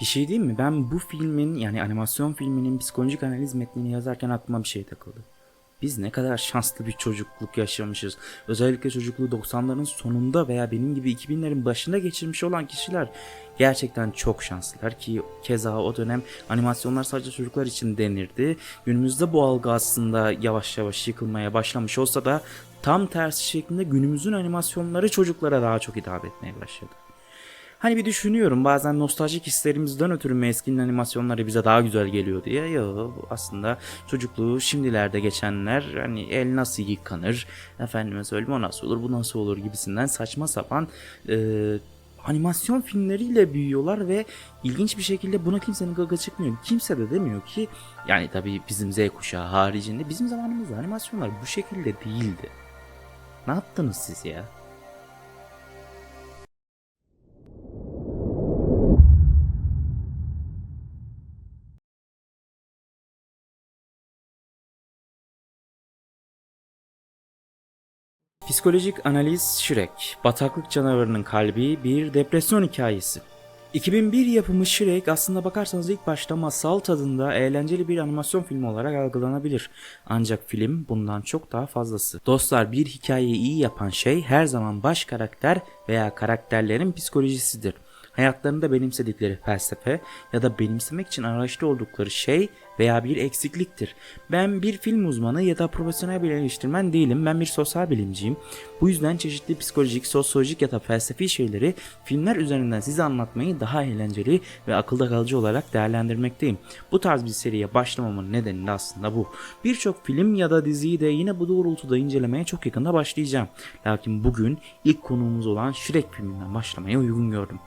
Bir şey diyeyim mi? Ben bu filmin yani animasyon filminin psikolojik analiz metnini yazarken aklıma bir şey takıldı. Biz ne kadar şanslı bir çocukluk yaşamışız. Özellikle çocukluğu 90'ların sonunda veya benim gibi 2000'lerin başında geçirmiş olan kişiler gerçekten çok şanslılar ki keza o dönem animasyonlar sadece çocuklar için denirdi. Günümüzde bu algı aslında yavaş yavaş yıkılmaya başlamış olsa da tam tersi şeklinde günümüzün animasyonları çocuklara daha çok hitap etmeye başladı. Hani bir düşünüyorum bazen nostaljik hislerimizden ötürü mü animasyonları bize daha güzel geliyor diye. Yo aslında çocukluğu şimdilerde geçenler hani el nasıl yıkanır, efendime söyleyeyim o nasıl olur, bu nasıl olur gibisinden saçma sapan e, animasyon filmleriyle büyüyorlar ve ilginç bir şekilde buna kimsenin gaga çıkmıyor. Kimse de demiyor ki yani tabii bizim Z kuşağı haricinde bizim zamanımızda animasyonlar bu şekilde değildi. Ne yaptınız siz ya? Psikolojik analiz Shrek, bataklık canavarının kalbi bir depresyon hikayesi. 2001 yapımı Shrek aslında bakarsanız ilk başta masal tadında eğlenceli bir animasyon filmi olarak algılanabilir. Ancak film bundan çok daha fazlası. Dostlar bir hikayeyi iyi yapan şey her zaman baş karakter veya karakterlerin psikolojisidir. Hayatlarında benimsedikleri felsefe ya da benimsemek için araçlı oldukları şey veya bir eksikliktir. Ben bir film uzmanı ya da profesyonel bir eleştirmen değilim. Ben bir sosyal bilimciyim. Bu yüzden çeşitli psikolojik, sosyolojik ya da felsefi şeyleri filmler üzerinden size anlatmayı daha eğlenceli ve akılda kalıcı olarak değerlendirmekteyim. Bu tarz bir seriye başlamamın nedeni de aslında bu. Birçok film ya da diziyi de yine bu doğrultuda incelemeye çok yakında başlayacağım. Lakin bugün ilk konuğumuz olan Shrek filminden başlamaya uygun gördüm.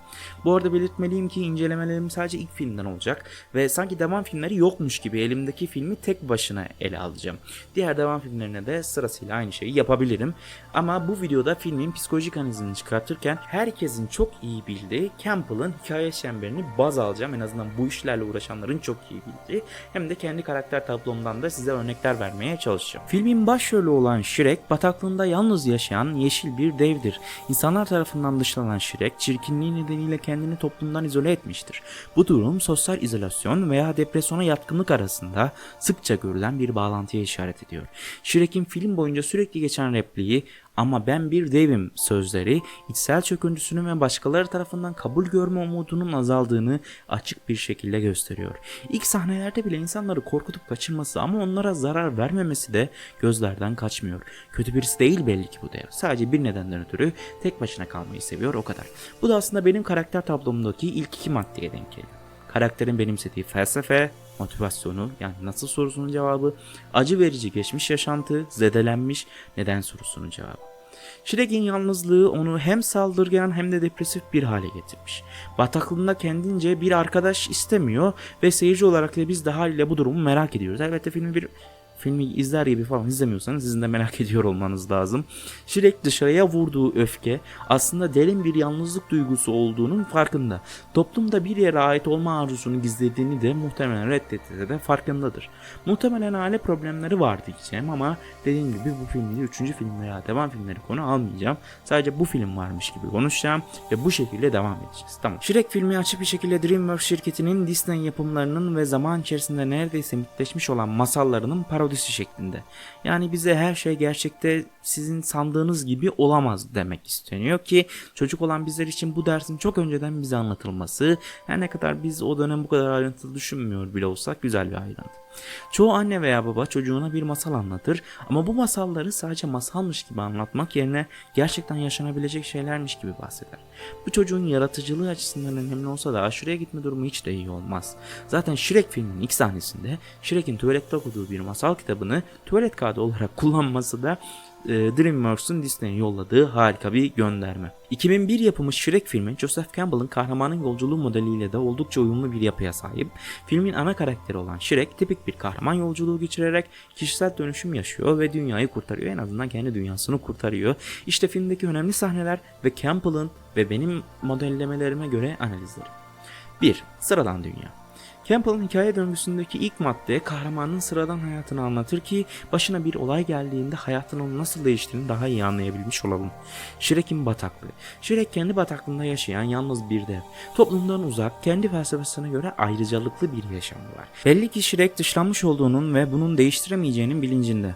Bu arada belirtmeliyim ki incelemelerim sadece ilk filmden olacak ve sanki devam filmleri yokmuş gibi elimdeki filmi tek başına ele alacağım. Diğer devam filmlerine de sırasıyla aynı şeyi yapabilirim. Ama bu videoda filmin psikolojik analizini çıkartırken herkesin çok iyi bildiği Campbell'ın hikaye çemberini baz alacağım. En azından bu işlerle uğraşanların çok iyi bildiği. Hem de kendi karakter tablomdan da size örnekler vermeye çalışacağım. Filmin başrolü olan Shrek bataklığında yalnız yaşayan yeşil bir devdir. İnsanlar tarafından dışlanan Shrek çirkinliği nedeniyle kendini toplumdan izole etmiştir. Bu durum sosyal izolasyon veya depresyona yatkınlık arasında sıkça görülen bir bağlantıya işaret ediyor. Shrek'in film boyunca sürekli geçen repliği ama ben bir devim sözleri içsel çöküntüsünün ve başkaları tarafından kabul görme umudunun azaldığını açık bir şekilde gösteriyor. İlk sahnelerde bile insanları korkutup kaçırması ama onlara zarar vermemesi de gözlerden kaçmıyor. Kötü birisi değil belli ki bu dev. Sadece bir nedenden ötürü tek başına kalmayı seviyor o kadar. Bu da aslında benim karakter tablomdaki ilk iki maddeye denk geliyor. Karakterin benimsediği felsefe, motivasyonu yani nasıl sorusunun cevabı, acı verici geçmiş yaşantı, zedelenmiş neden sorusunun cevabı. Shrek'in yalnızlığı onu hem saldırgan hem de depresif bir hale getirmiş. Bataklığında kendince bir arkadaş istemiyor ve seyirci olarak da biz de haliyle bu durumu merak ediyoruz. Elbette filmi bir filmi izler gibi falan izlemiyorsanız sizin de merak ediyor olmanız lazım. Shrek dışarıya vurduğu öfke aslında derin bir yalnızlık duygusu olduğunun farkında. Toplumda bir yere ait olma arzusunu gizlediğini de muhtemelen reddetse de farkındadır. Muhtemelen aile problemleri var diyeceğim ama dediğim gibi bu filmde 3. film veya devam filmleri konu almayacağım. Sadece bu film varmış gibi konuşacağım ve bu şekilde devam edeceğiz. Tamam. Shrek filmi açık bir şekilde DreamWorks şirketinin Disney yapımlarının ve zaman içerisinde neredeyse mitleşmiş olan masallarının parodisi şeklinde. Yani bize her şey gerçekte sizin sandığınız gibi olamaz demek isteniyor ki çocuk olan bizler için bu dersin çok önceden bize anlatılması her ne kadar biz o dönem bu kadar ayrıntılı düşünmüyor bile olsak güzel bir ayrıntı. Çoğu anne veya baba çocuğuna bir masal anlatır ama bu masalları sadece masalmış gibi anlatmak yerine gerçekten yaşanabilecek şeylermiş gibi bahseder. Bu çocuğun yaratıcılığı açısından önemli olsa da aşırıya gitme durumu hiç de iyi olmaz. Zaten Shrek filminin ilk sahnesinde Shrek'in tuvalette okuduğu bir masal kitabını tuvalet kağıdı olarak kullanması da e, DreamWorks'un Disney'e yolladığı harika bir gönderme. 2001 yapımı Shrek filmi Joseph Campbell'ın kahramanın yolculuğu modeliyle de oldukça uyumlu bir yapıya sahip. Filmin ana karakteri olan Shrek tipik bir kahraman yolculuğu geçirerek kişisel dönüşüm yaşıyor ve dünyayı kurtarıyor. En azından kendi dünyasını kurtarıyor. İşte filmdeki önemli sahneler ve Campbell'ın ve benim modellemelerime göre analizleri. 1. Sıradan dünya. Campbell'ın hikaye döngüsündeki ilk madde kahramanın sıradan hayatını anlatır ki başına bir olay geldiğinde hayatın onu nasıl değiştiğini daha iyi anlayabilmiş olalım. Shrek'in bataklığı. Shrek kendi bataklığında yaşayan yalnız bir dev. Toplumdan uzak, kendi felsefesine göre ayrıcalıklı bir yaşamı var. Belli ki Shrek dışlanmış olduğunun ve bunun değiştiremeyeceğinin bilincinde.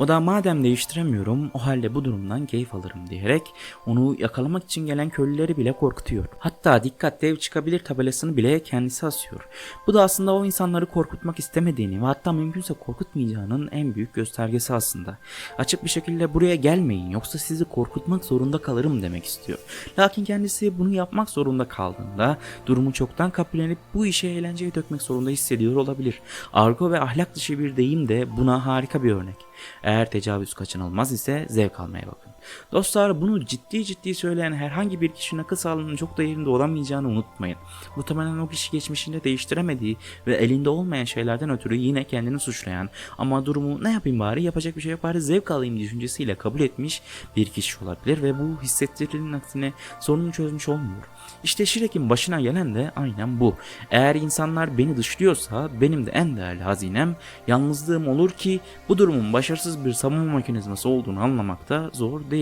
O da madem değiştiremiyorum o halde bu durumdan keyif alırım diyerek onu yakalamak için gelen köylüleri bile korkutuyor. Hatta dikkat dev çıkabilir tabelasını bile kendisi asıyor. Bu da aslında o insanları korkutmak istemediğini ve hatta mümkünse korkutmayacağının en büyük göstergesi aslında. Açık bir şekilde buraya gelmeyin yoksa sizi korkutmak zorunda kalırım demek istiyor. Lakin kendisi bunu yapmak zorunda kaldığında durumu çoktan kabullenip bu işe eğlenceye dökmek zorunda hissediyor olabilir. Argo ve ahlak dışı bir deyim de buna harika bir örnek. Eğer tecavüz kaçınılmaz ise zevk almaya bakın. Dostlar bunu ciddi ciddi söyleyen herhangi bir kişinin akıl sağlığının çok da yerinde olamayacağını unutmayın. Muhtemelen o kişi geçmişinde değiştiremediği ve elinde olmayan şeylerden ötürü yine kendini suçlayan ama durumu ne yapayım bari yapacak bir şey yok bari zevk alayım düşüncesiyle kabul etmiş bir kişi olabilir ve bu hissettirdiğinin aksine sorunu çözmüş olmuyor. İşte Shrek'in başına gelen de aynen bu. Eğer insanlar beni dışlıyorsa benim de en değerli hazinem yalnızlığım olur ki bu durumun başarısız bir savunma mekanizması olduğunu anlamakta zor değil.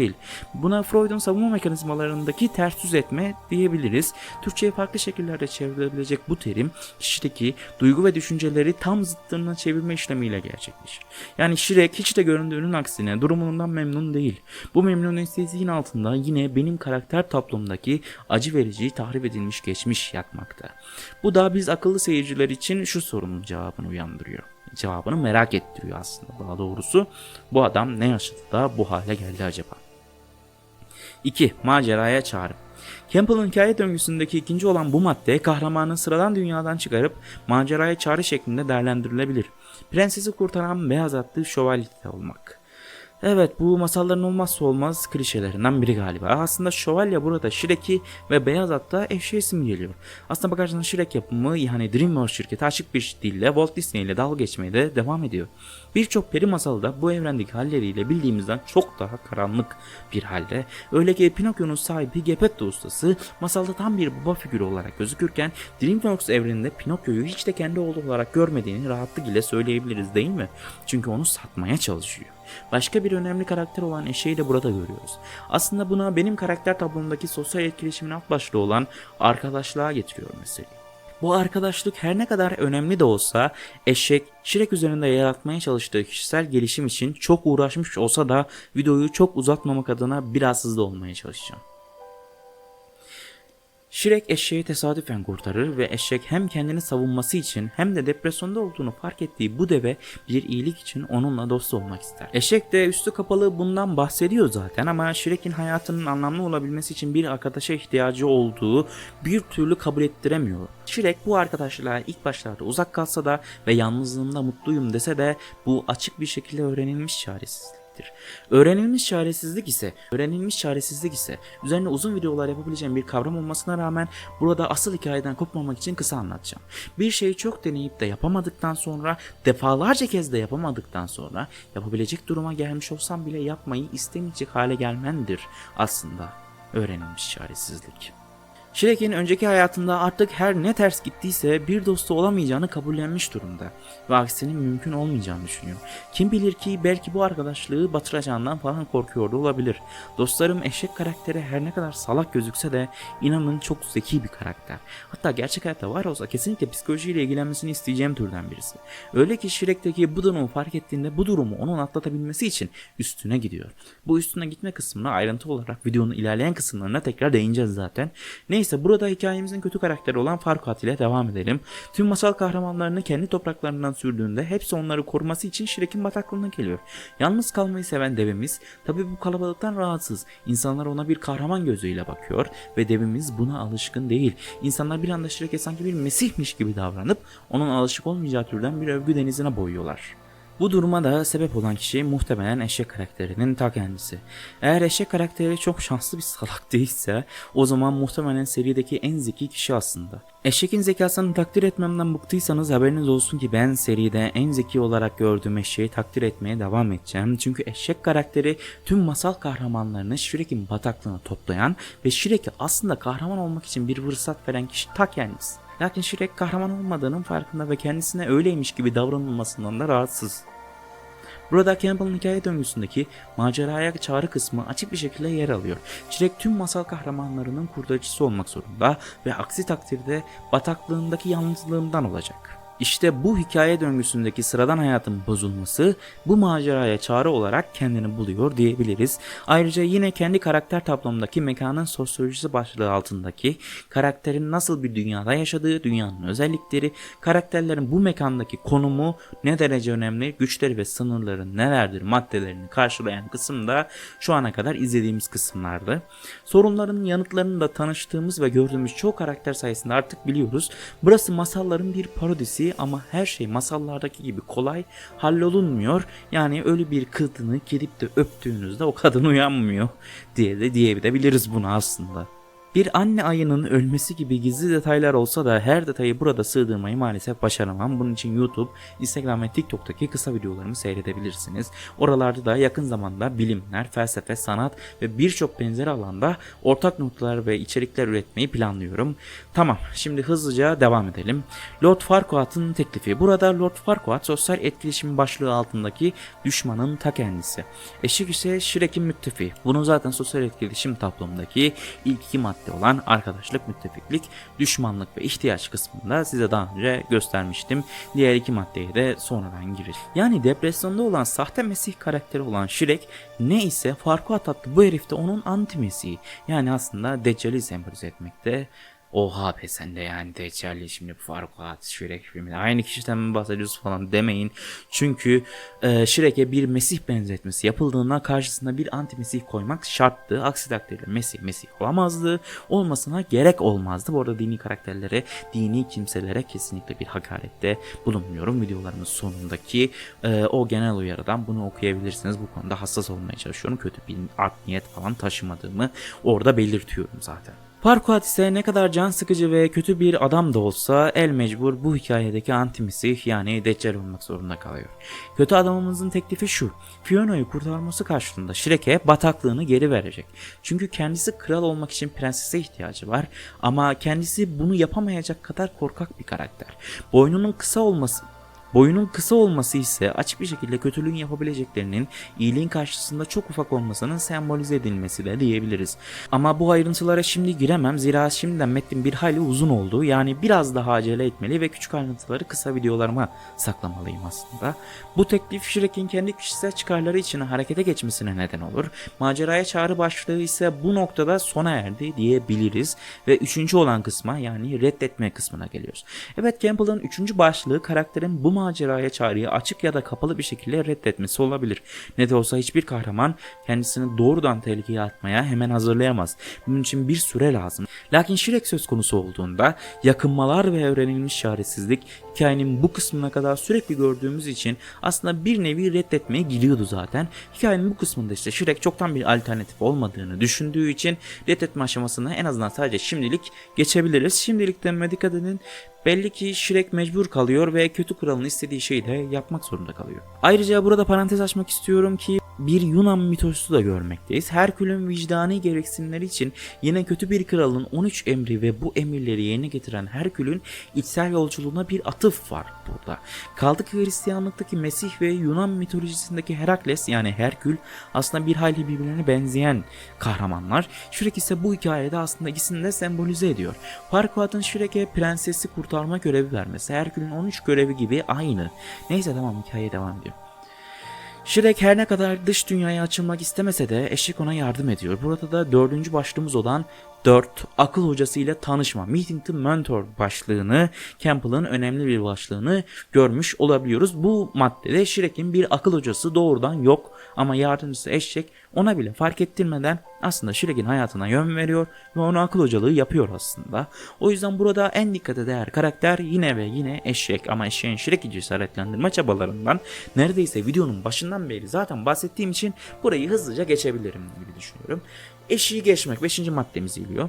Buna Freud'un savunma mekanizmalarındaki ters düz etme diyebiliriz. Türkçe'ye farklı şekillerde çevrilebilecek bu terim kişideki duygu ve düşünceleri tam zıttına çevirme işlemiyle gerçekleşir. Yani Shrek hiç de göründüğünün aksine durumundan memnun değil. Bu memnuniyetsizliğin altında yine benim karakter tablomdaki acı verici tahrip edilmiş geçmiş yatmakta. Bu da biz akıllı seyirciler için şu sorunun cevabını uyandırıyor. Cevabını merak ettiriyor aslında daha doğrusu. Bu adam ne yaşadı da bu hale geldi acaba? 2. Maceraya çağrı. Campbell'ın hikaye döngüsündeki ikinci olan bu madde kahramanın sıradan dünyadan çıkarıp maceraya çağrı şeklinde değerlendirilebilir. Prensesi kurtaran beyaz atlı şövalye olmak. Evet bu masalların olmazsa olmaz klişelerinden biri galiba. Aslında şövalye burada Shrek'i ve beyaz atta eşeğe simgeliyor. Aslında bakarsanız Shrek yapımı yani DreamWorks şirketi açık bir dille Walt Disney ile dalga geçmeye de devam ediyor. Birçok peri masalı da bu evrendeki halleriyle bildiğimizden çok daha karanlık bir halde. Öyle ki Pinokyo'nun sahibi Geppetto ustası masalda tam bir baba figürü olarak gözükürken DreamWorks evreninde Pinokyo'yu hiç de kendi oğlu olarak görmediğini rahatlık ile söyleyebiliriz değil mi? Çünkü onu satmaya çalışıyor. Başka bir önemli karakter olan eşeği de burada görüyoruz. Aslında buna benim karakter tablomdaki sosyal etkileşimin alt başlığı olan arkadaşlığa getiriyor meseleyi. Bu arkadaşlık her ne kadar önemli de olsa eşek Shrek üzerinde yaratmaya çalıştığı kişisel gelişim için çok uğraşmış olsa da videoyu çok uzatmamak adına biraz hızlı olmaya çalışacağım. Shrek eşeği tesadüfen kurtarır ve eşek hem kendini savunması için hem de depresyonda olduğunu fark ettiği bu deve bir iyilik için onunla dost olmak ister. Eşek de üstü kapalı bundan bahsediyor zaten ama Shrek'in hayatının anlamlı olabilmesi için bir arkadaşa ihtiyacı olduğu bir türlü kabul ettiremiyor. Shrek bu arkadaşlığa ilk başlarda uzak kalsa da ve yalnızlığımda mutluyum dese de bu açık bir şekilde öğrenilmiş çaresizlik demektir. Öğrenilmiş çaresizlik ise, öğrenilmiş çaresizlik ise üzerine uzun videolar yapabileceğim bir kavram olmasına rağmen burada asıl hikayeden kopmamak için kısa anlatacağım. Bir şeyi çok deneyip de yapamadıktan sonra, defalarca kez de yapamadıktan sonra yapabilecek duruma gelmiş olsam bile yapmayı istemeyecek hale gelmendir aslında öğrenilmiş çaresizlik. Shrek'in önceki hayatında artık her ne ters gittiyse bir dostu olamayacağını kabullenmiş durumda ve aksinin mümkün olmayacağını düşünüyor. Kim bilir ki belki bu arkadaşlığı batıracağından falan korkuyordu olabilir. Dostlarım eşek karakteri her ne kadar salak gözükse de inanın çok zeki bir karakter. Hatta gerçek hayatta var olsa kesinlikle psikolojiyle ilgilenmesini isteyeceğim türden birisi. Öyle ki Shrek'teki bu durumu fark ettiğinde bu durumu onun atlatabilmesi için üstüne gidiyor. Bu üstüne gitme kısmına ayrıntı olarak videonun ilerleyen kısımlarına tekrar değineceğiz zaten. Neyse burada hikayemizin kötü karakteri olan Farquaad ile devam edelim. Tüm masal kahramanlarını kendi topraklarından sürdüğünde hepsi onları koruması için Shrek'in bataklığına geliyor. Yalnız kalmayı seven devemiz tabi bu kalabalıktan rahatsız. İnsanlar ona bir kahraman gözüyle bakıyor ve devimiz buna alışkın değil. İnsanlar bir anda Shrek'e sanki bir mesihmiş gibi davranıp onun alışık olmayacağı türden bir övgü denizine boyuyorlar. Bu duruma da sebep olan kişi muhtemelen eşek karakterinin ta kendisi. Eğer eşek karakteri çok şanslı bir salak değilse o zaman muhtemelen serideki en zeki kişi aslında. Eşekin zekasını takdir etmemden bıktıysanız haberiniz olsun ki ben seride en zeki olarak gördüğüm eşeği takdir etmeye devam edeceğim. Çünkü eşek karakteri tüm masal kahramanlarını Shrek'in bataklığına toplayan ve Shrek'e aslında kahraman olmak için bir fırsat veren kişi ta kendisi. Lakin Shrek kahraman olmadığının farkında ve kendisine öyleymiş gibi davranılmasından da rahatsız. Burada Campbell'ın hikaye döngüsündeki maceraya çağrı kısmı açık bir şekilde yer alıyor. Shrek tüm masal kahramanlarının kurtarıcısı olmak zorunda ve aksi takdirde bataklığındaki yalnızlığından olacak. İşte bu hikaye döngüsündeki sıradan hayatın bozulması bu maceraya çağrı olarak kendini buluyor diyebiliriz. Ayrıca yine kendi karakter tablomdaki mekanın sosyolojisi başlığı altındaki karakterin nasıl bir dünyada yaşadığı, dünyanın özellikleri, karakterlerin bu mekandaki konumu ne derece önemli, güçleri ve sınırları nelerdir maddelerini karşılayan kısımda şu ana kadar izlediğimiz kısımlardı. Sorunların yanıtlarını da tanıştığımız ve gördüğümüz çoğu karakter sayesinde artık biliyoruz. Burası masalların bir parodisi ama her şey masallardaki gibi kolay hallolunmuyor. Yani ölü bir kadını gidip de öptüğünüzde o kadın uyanmıyor diye de diyebiliriz bunu aslında. Bir anne ayının ölmesi gibi gizli detaylar olsa da her detayı burada sığdırmayı maalesef başaramam. Bunun için YouTube, Instagram ve TikTok'taki kısa videolarımı seyredebilirsiniz. Oralarda da yakın zamanda bilimler, felsefe, sanat ve birçok benzer alanda ortak noktalar ve içerikler üretmeyi planlıyorum. Tamam, şimdi hızlıca devam edelim. Lord Farquaad'ın teklifi. Burada Lord Farquaad sosyal etkileşim başlığı altındaki düşmanın ta kendisi. Eşik ise Shrek'in müttefi. Bunu zaten sosyal etkileşim tablomdaki ilk iki madde olan arkadaşlık, müttefiklik, düşmanlık ve ihtiyaç kısmında size daha önce göstermiştim. Diğer iki maddeye de sonradan girir. Yani depresyonda olan sahte mesih karakteri olan Shrek ne ise Farquaad adlı bu herif de onun anti mesihi. Yani aslında Deccal'i sembolize etmekte. Oha be sen de yani Deccal'li şimdi Farquaad, Shrek filmi aynı kişiden mi bahsediyoruz falan demeyin. Çünkü e, Shrek'e bir Mesih benzetmesi yapıldığında karşısına bir anti Mesih koymak şarttı. Aksi takdirde Mesih Mesih olamazdı. Olmasına gerek olmazdı. Bu arada dini karakterlere, dini kimselere kesinlikle bir hakarette bulunmuyorum. Videolarımın sonundaki e, o genel uyarıdan bunu okuyabilirsiniz. Bu konuda hassas olmaya çalışıyorum. Kötü bir art niyet falan taşımadığımı orada belirtiyorum zaten. Farquaad ise ne kadar can sıkıcı ve kötü bir adam da olsa el mecbur bu hikayedeki anti-mesih yani Deccal olmak zorunda kalıyor. Kötü adamımızın teklifi şu. Fiona'yı kurtarması karşılığında Shrek'e bataklığını geri verecek. Çünkü kendisi kral olmak için prensese ihtiyacı var ama kendisi bunu yapamayacak kadar korkak bir karakter. Boynunun kısa olması Boyunun kısa olması ise açık bir şekilde kötülüğün yapabileceklerinin iyiliğin karşısında çok ufak olmasının sembolize edilmesi de diyebiliriz. Ama bu ayrıntılara şimdi giremem zira şimdiden metnin bir hayli uzun oldu. Yani biraz daha acele etmeli ve küçük ayrıntıları kısa videolarıma saklamalıyım aslında. Bu teklif Shrek'in kendi kişisel çıkarları için harekete geçmesine neden olur. Maceraya çağrı başlığı ise bu noktada sona erdi diyebiliriz. Ve üçüncü olan kısma yani reddetme kısmına geliyoruz. Evet Campbell'ın üçüncü başlığı karakterin bu maceraya çağrıyı açık ya da kapalı bir şekilde reddetmesi olabilir. Ne de olsa hiçbir kahraman kendisini doğrudan tehlikeye atmaya hemen hazırlayamaz. Bunun için bir süre lazım. Lakin Shrek söz konusu olduğunda yakınmalar ve öğrenilmiş çaresizlik hikayenin bu kısmına kadar sürekli gördüğümüz için aslında bir nevi reddetmeye gidiyordu zaten. Hikayenin bu kısmında işte Shrek çoktan bir alternatif olmadığını düşündüğü için reddetme aşamasını en azından sadece şimdilik geçebiliriz. Şimdilik denme dikkat edin. Belli ki Shrek mecbur kalıyor ve kötü kralın istediği şeyi de yapmak zorunda kalıyor. Ayrıca burada parantez açmak istiyorum ki bir Yunan mitolojisi da görmekteyiz. Herkül'ün vicdani gereksinimleri için yine kötü bir kralın 13 emri ve bu emirleri yerine getiren Herkül'ün içsel yolculuğuna bir atıf var burada. Kaldı ki Hristiyanlıktaki Mesih ve Yunan mitolojisindeki Herakles yani Herkül aslında bir hayli birbirlerine benzeyen kahramanlar. Shrek ise bu hikayede aslında ikisini de sembolize ediyor. Farquaad'ın Shrek'e prensesi kurtarma görevi vermesi Herkül'ün 13 görevi gibi aynı. Neyse tamam hikaye devam ediyor. Shrek her ne kadar dış dünyaya açılmak istemese de eşek ona yardım ediyor. Burada da dördüncü başlığımız olan 4. Akıl hocası ile tanışma. Meeting the Mentor başlığını, Campbell'ın önemli bir başlığını görmüş olabiliyoruz. Bu maddede Shrek'in bir akıl hocası doğrudan yok ama yardımcısı eşek ona bile fark ettirmeden aslında Shrek'in hayatına yön veriyor ve ona akıl hocalığı yapıyor aslında. O yüzden burada en dikkate değer karakter yine ve yine eşek ama eşeğin Shrek'i cesaretlendirme çabalarından neredeyse videonun başından beri zaten bahsettiğim için burayı hızlıca geçebilirim gibi düşünüyorum. Eşiği geçmek 5. maddemiz geliyor.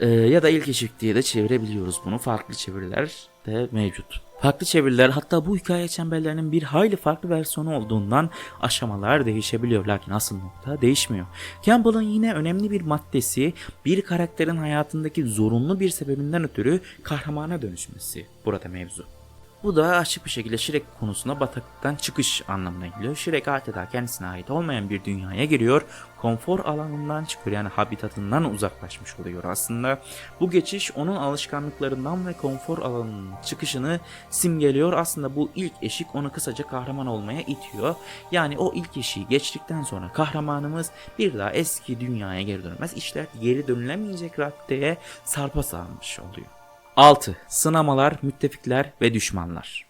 Ee, ya da ilk eşik diye de çevirebiliyoruz bunu. Farklı çeviriler de mevcut. Farklı çeviriler hatta bu hikaye çemberlerinin bir hayli farklı versiyonu olduğundan aşamalar değişebiliyor lakin asıl nokta değişmiyor. Campbell'ın yine önemli bir maddesi bir karakterin hayatındaki zorunlu bir sebebinden ötürü kahramana dönüşmesi burada mevzu. Bu da açık bir şekilde Shrek konusuna bataklıktan çıkış anlamına geliyor. Shrek adeta kendisine ait olmayan bir dünyaya giriyor. Konfor alanından çıkıyor yani habitatından uzaklaşmış oluyor aslında. Bu geçiş onun alışkanlıklarından ve konfor alanının çıkışını simgeliyor. Aslında bu ilk eşik onu kısaca kahraman olmaya itiyor. Yani o ilk eşiği geçtikten sonra kahramanımız bir daha eski dünyaya geri dönmez. İşler geri dönülemeyecek raddeye sarpa sarmış oluyor. 6. Sınamalar, müttefikler ve düşmanlar.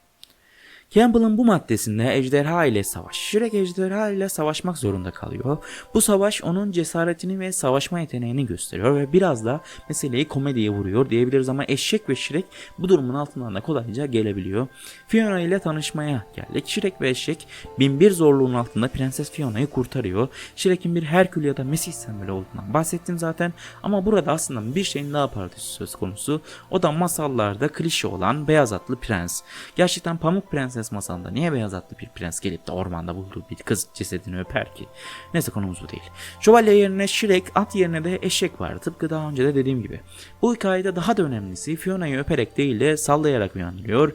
Campbell'ın bu maddesinde ejderha ile savaş. Shrek ejderha ile savaşmak zorunda kalıyor. Bu savaş onun cesaretini ve savaşma yeteneğini gösteriyor ve biraz da meseleyi komediye vuruyor diyebiliriz ama eşek ve Shrek bu durumun altından da kolayca gelebiliyor. Fiona ile tanışmaya geldik. Shrek ve eşek binbir zorluğun altında Prenses Fiona'yı kurtarıyor. Shrek'in bir Herkül ya da Mesih sembolü olduğundan bahsettim zaten ama burada aslında bir şeyin daha partisi söz konusu. O da masallarda klişe olan beyaz atlı prens. Gerçekten Pamuk Prenses masalında niye beyaz atlı bir prens gelip de ormanda bulduğu bir kız cesedini öper ki? Neyse konumuz bu değil. Şövalye yerine Shrek, at yerine de eşek var. Tıpkı daha önce de dediğim gibi. Bu hikayede daha da önemlisi Fiona'yı öperek değil de sallayarak uyandırıyor.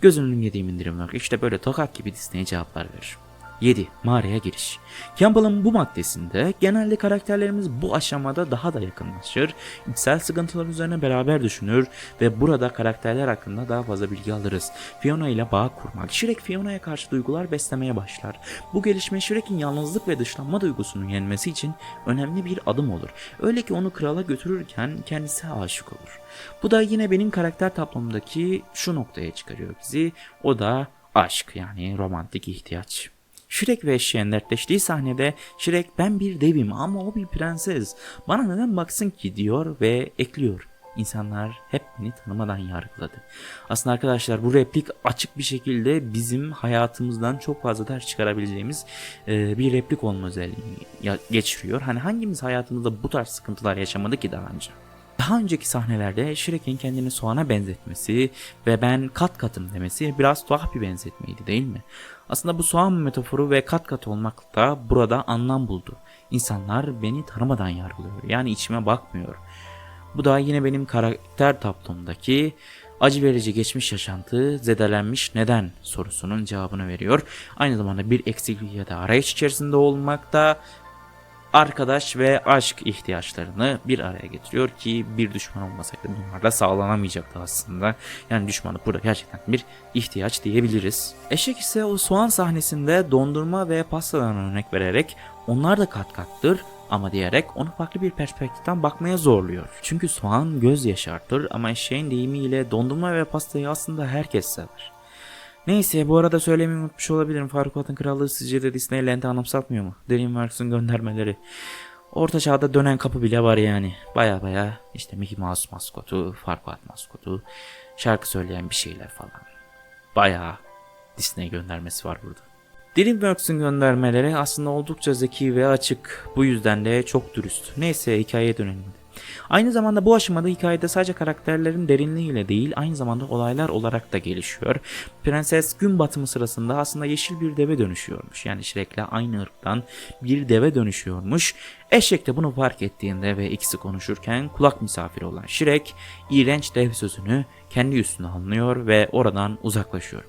Gözünün yediğimin dirim yok. İşte böyle tokat gibi Disney'e cevaplar verir. 7. Mağaraya giriş. Campbell'ın bu maddesinde genelde karakterlerimiz bu aşamada daha da yakınlaşır, içsel sıkıntılar üzerine beraber düşünür ve burada karakterler hakkında daha fazla bilgi alırız. Fiona ile bağ kurmak. Shrek Fiona'ya karşı duygular beslemeye başlar. Bu gelişme Shrek'in yalnızlık ve dışlanma duygusunun yenmesi için önemli bir adım olur. Öyle ki onu krala götürürken kendisi aşık olur. Bu da yine benim karakter tablomdaki şu noktaya çıkarıyor bizi. O da aşk yani romantik ihtiyaç. Shrek ve eşeğin dertleştiği sahnede Shrek ben bir devim ama o bir prenses. Bana neden baksın ki diyor ve ekliyor. İnsanlar hep beni tanımadan yargıladı. Aslında arkadaşlar bu replik açık bir şekilde bizim hayatımızdan çok fazla ders çıkarabileceğimiz e, bir replik olma özelliğini geçiriyor. Hani hangimiz hayatımızda bu tarz sıkıntılar yaşamadı ki daha önce? Daha önceki sahnelerde Shrek'in kendini soğana benzetmesi ve ben kat katım demesi biraz tuhaf bir benzetmeydi değil mi? Aslında bu soğan metaforu ve kat kat olmak da burada anlam buldu. İnsanlar beni tanımadan yargılıyor. Yani içime bakmıyor. Bu da yine benim karakter tablomdaki acı verici geçmiş yaşantı zedelenmiş neden sorusunun cevabını veriyor. Aynı zamanda bir eksiklik ya da arayış içerisinde olmak da arkadaş ve aşk ihtiyaçlarını bir araya getiriyor ki bir düşman olmasaydı bunlar da sağlanamayacaktı aslında. Yani düşmanlık burada gerçekten bir ihtiyaç diyebiliriz. Eşek ise o soğan sahnesinde dondurma ve pastadan örnek vererek onlar da kat kattır ama diyerek onu farklı bir perspektiften bakmaya zorluyor. Çünkü soğan göz yaşartır ama eşeğin deyimiyle dondurma ve pastayı aslında herkes sever. Neyse bu arada söylemeyi unutmuş olabilirim. Faruk Atın Krallığı sizce de Disneyland'i anımsatmıyor mu? Dreamworks'ın göndermeleri. Orta çağda dönen kapı bile var yani. Baya baya işte Mickey Mouse maskotu, Farquaad maskotu, şarkı söyleyen bir şeyler falan. Baya Disney göndermesi var burada. Dreamworks'ın göndermeleri aslında oldukça zeki ve açık. Bu yüzden de çok dürüst. Neyse hikayeye dönelim. Aynı zamanda bu aşamada hikayede sadece karakterlerin derinliğiyle değil aynı zamanda olaylar olarak da gelişiyor. Prenses gün batımı sırasında aslında yeşil bir deve dönüşüyormuş. Yani Shrek'le aynı ırktan bir deve dönüşüyormuş. Eşek de bunu fark ettiğinde ve ikisi konuşurken kulak misafiri olan Shrek iğrenç dev sözünü kendi üstüne alınıyor ve oradan uzaklaşıyor.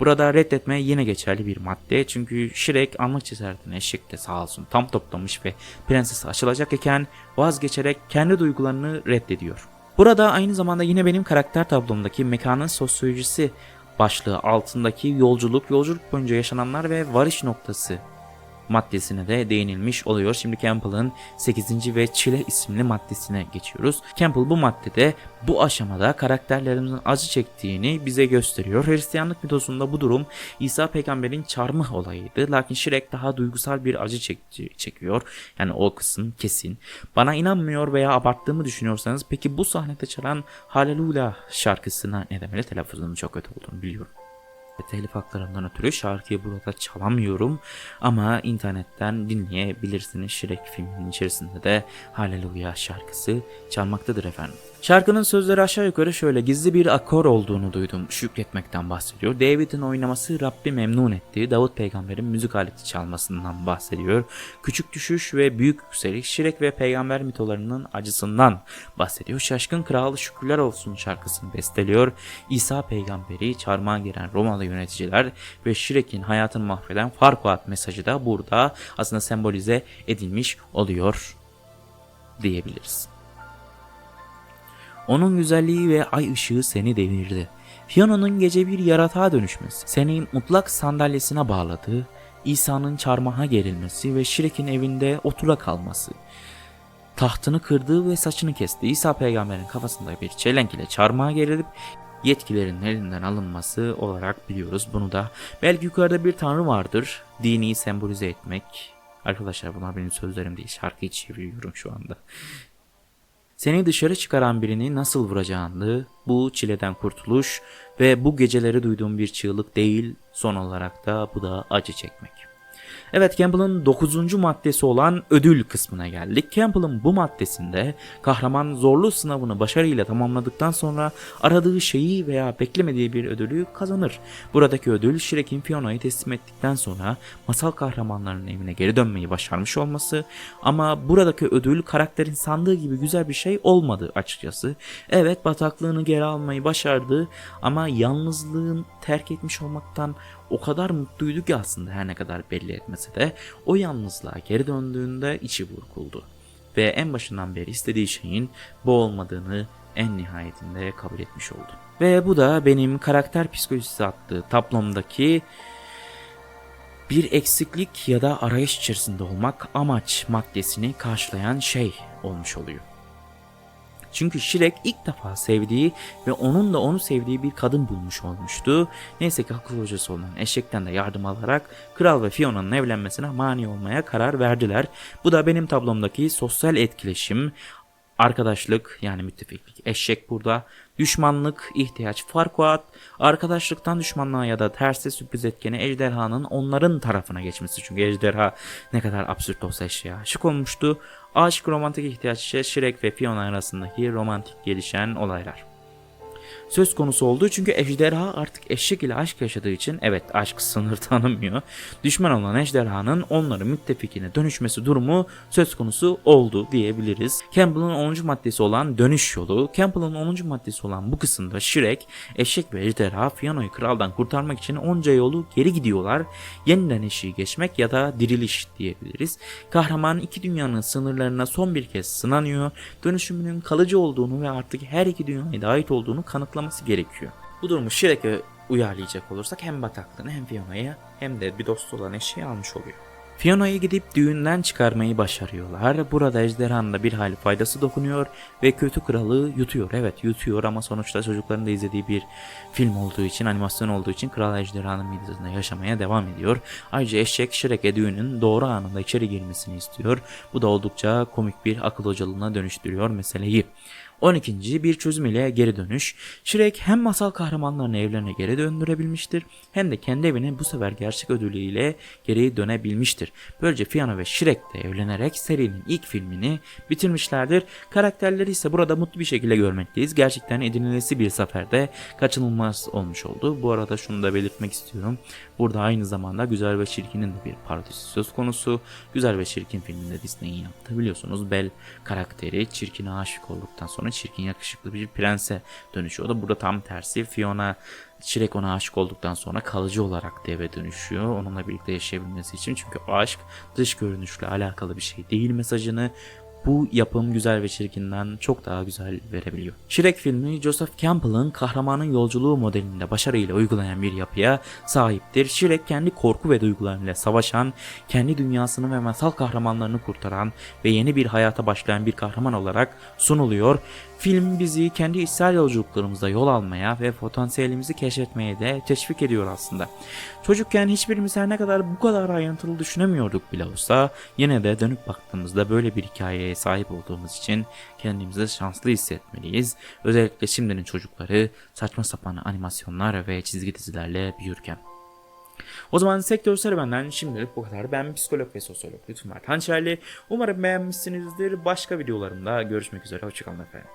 Burada reddetme yine geçerli bir madde çünkü Shrek anlık cesaretini eşek de sağ olsun tam toplamış ve prensese açılacak iken vazgeçerek kendi duygularını reddediyor. Burada aynı zamanda yine benim karakter tablomdaki mekanın sosyolojisi başlığı altındaki yolculuk, yolculuk boyunca yaşananlar ve varış noktası maddesine de değinilmiş oluyor. Şimdi Campbell'ın 8. ve Çile isimli maddesine geçiyoruz. Campbell bu maddede bu aşamada karakterlerimizin acı çektiğini bize gösteriyor. Hristiyanlık mitosunda bu durum İsa peygamberin çarmıh olayıydı. Lakin Shrek daha duygusal bir acı çek- çekiyor. Yani o kısım kesin. Bana inanmıyor veya abarttığımı düşünüyorsanız peki bu sahnede çalan Hallelujah şarkısına ne demeli? Telaffuzunun çok kötü olduğunu biliyorum telif haklarından ötürü şarkıyı burada çalamıyorum ama internetten dinleyebilirsiniz. Shrek filminin içerisinde de Hallelujah şarkısı çalmaktadır efendim. Şarkının sözleri aşağı yukarı şöyle gizli bir akor olduğunu duydum. Şükretmekten bahsediyor. David'in oynaması Rabbi memnun etti. Davut peygamberin müzik aleti çalmasından bahsediyor. Küçük düşüş ve büyük yükseliş Şirek ve peygamber mitolarının acısından bahsediyor. Şaşkın Kral Şükürler Olsun şarkısını besteliyor. İsa peygamberi çarmıha giren Romalı yöneticiler ve Şirek'in hayatını mahveden Farkuat mesajı da burada aslında sembolize edilmiş oluyor diyebiliriz. Onun güzelliği ve ay ışığı seni devirdi. Fiona'nın gece bir yaratığa dönüşmesi, seni mutlak sandalyesine bağladı, İsa'nın çarmıha gerilmesi ve Şirek'in evinde otura kalması. Tahtını kırdığı ve saçını kesti. İsa peygamberin kafasında bir çelenk ile çarmıha gerilip yetkilerin elinden alınması olarak biliyoruz. Bunu da belki yukarıda bir tanrı vardır. Dini sembolize etmek. Arkadaşlar bunlar benim sözlerim değil. Şarkıyı çeviriyorum şu anda. Seni dışarı çıkaran birini nasıl vuracağını, bu çileden kurtuluş ve bu geceleri duyduğum bir çığlık değil, son olarak da bu da acı çekmek. Evet Campbell'ın 9. maddesi olan ödül kısmına geldik. Campbell'ın bu maddesinde kahraman zorlu sınavını başarıyla tamamladıktan sonra aradığı şeyi veya beklemediği bir ödülü kazanır. Buradaki ödül Shrek'in Fiona'yı teslim ettikten sonra masal kahramanlarının evine geri dönmeyi başarmış olması ama buradaki ödül karakterin sandığı gibi güzel bir şey olmadı açıkçası. Evet bataklığını geri almayı başardı ama yalnızlığın terk etmiş olmaktan o kadar mutluydu ki aslında her ne kadar belli etmese de o yalnızlığa geri döndüğünde içi burkuldu. Ve en başından beri istediği şeyin bu olmadığını en nihayetinde kabul etmiş oldu. Ve bu da benim karakter psikolojisi adlı tablomdaki bir eksiklik ya da arayış içerisinde olmak amaç maddesini karşılayan şey olmuş oluyor. Çünkü Shrek ilk defa sevdiği ve onun da onu sevdiği bir kadın bulmuş olmuştu. Neyse ki akıl hocası olan eşekten de yardım alarak kral ve Fiona'nın evlenmesine mani olmaya karar verdiler. Bu da benim tablomdaki sosyal etkileşim, arkadaşlık yani müttefiklik, eşek burada, düşmanlık, ihtiyaç, farkuat, arkadaşlıktan düşmanlığa ya da tersi sürpriz etkeni ejderhanın onların tarafına geçmesi. Çünkü ejderha ne kadar absürt olsa eşeğe aşık olmuştu. Aşk romantik ihtiyaç Shrek ve Fiona arasındaki romantik gelişen olaylar söz konusu olduğu çünkü ejderha artık eşek ile aşk yaşadığı için evet aşk sınır tanımıyor. Düşman olan ejderhanın onların müttefikine dönüşmesi durumu söz konusu oldu diyebiliriz. Campbell'ın 10. maddesi olan dönüş yolu. Campbell'ın 10. maddesi olan bu kısımda Shrek, eşek ve ejderha Fiona'yı kraldan kurtarmak için onca yolu geri gidiyorlar. Yeniden eşiği geçmek ya da diriliş diyebiliriz. Kahraman iki dünyanın sınırlarına son bir kez sınanıyor. Dönüşümünün kalıcı olduğunu ve artık her iki dünyaya da ait olduğunu kanıtlamak yapması gerekiyor. Bu durumu Shrek'e uyarlayacak olursak hem bataklığını hem Fiona'yı hem de bir dost olan eşeği almış oluyor. Fiona'yı gidip düğünden çıkarmayı başarıyorlar. Burada ejderhanın da bir hali faydası dokunuyor ve kötü kralı yutuyor. Evet yutuyor ama sonuçta çocukların da izlediği bir film olduğu için, animasyon olduğu için kral ejderhanın midesinde yaşamaya devam ediyor. Ayrıca eşek Shrek'e düğünün doğru anında içeri girmesini istiyor. Bu da oldukça komik bir akıl hocalığına dönüştürüyor meseleyi. 12. bir çözüm ile geri dönüş. Shrek hem masal kahramanlarını evlerine geri döndürebilmiştir hem de kendi evine bu sefer gerçek ödülüyle geri dönebilmiştir. Böylece Fiona ve Shrek de evlenerek serinin ilk filmini bitirmişlerdir. Karakterleri ise burada mutlu bir şekilde görmekteyiz. Gerçekten edinilesi bir seferde kaçınılmaz olmuş oldu. Bu arada şunu da belirtmek istiyorum. Burada aynı zamanda Güzel ve Çirkin'in de bir parodisi söz konusu. Güzel ve Çirkin filminde Disney'in yaptı biliyorsunuz. Belle karakteri çirkine aşık olduktan sonra çirkin yakışıklı bir prense dönüşüyordu. Burada tam tersi Fiona Shrek ona aşık olduktan sonra kalıcı olarak deve dönüşüyor. Onunla birlikte yaşayabilmesi için. Çünkü aşk dış görünüşle alakalı bir şey değil mesajını bu yapım güzel ve çirkinden çok daha güzel verebiliyor. Shrek filmi Joseph Campbell'ın kahramanın yolculuğu modelinde başarıyla uygulayan bir yapıya sahiptir. Shrek kendi korku ve duygularıyla savaşan, kendi dünyasını ve masal kahramanlarını kurtaran ve yeni bir hayata başlayan bir kahraman olarak sunuluyor. Film bizi kendi içsel yolculuklarımızda yol almaya ve potansiyelimizi keşfetmeye de teşvik ediyor aslında. Çocukken hiçbirimiz her ne kadar bu kadar ayrıntılı düşünemiyorduk bile olsa yine de dönüp baktığımızda böyle bir hikayeye sahip olduğumuz için kendimizi şanslı hissetmeliyiz. Özellikle şimdinin çocukları saçma sapan animasyonlar ve çizgi dizilerle büyürken. O zaman sektör serüvenden şimdilik bu kadar. Ben psikolog ve sosyolog Lütfü Mert Hançerli. Umarım beğenmişsinizdir. Başka videolarımda görüşmek üzere. Hoşçakalın efendim.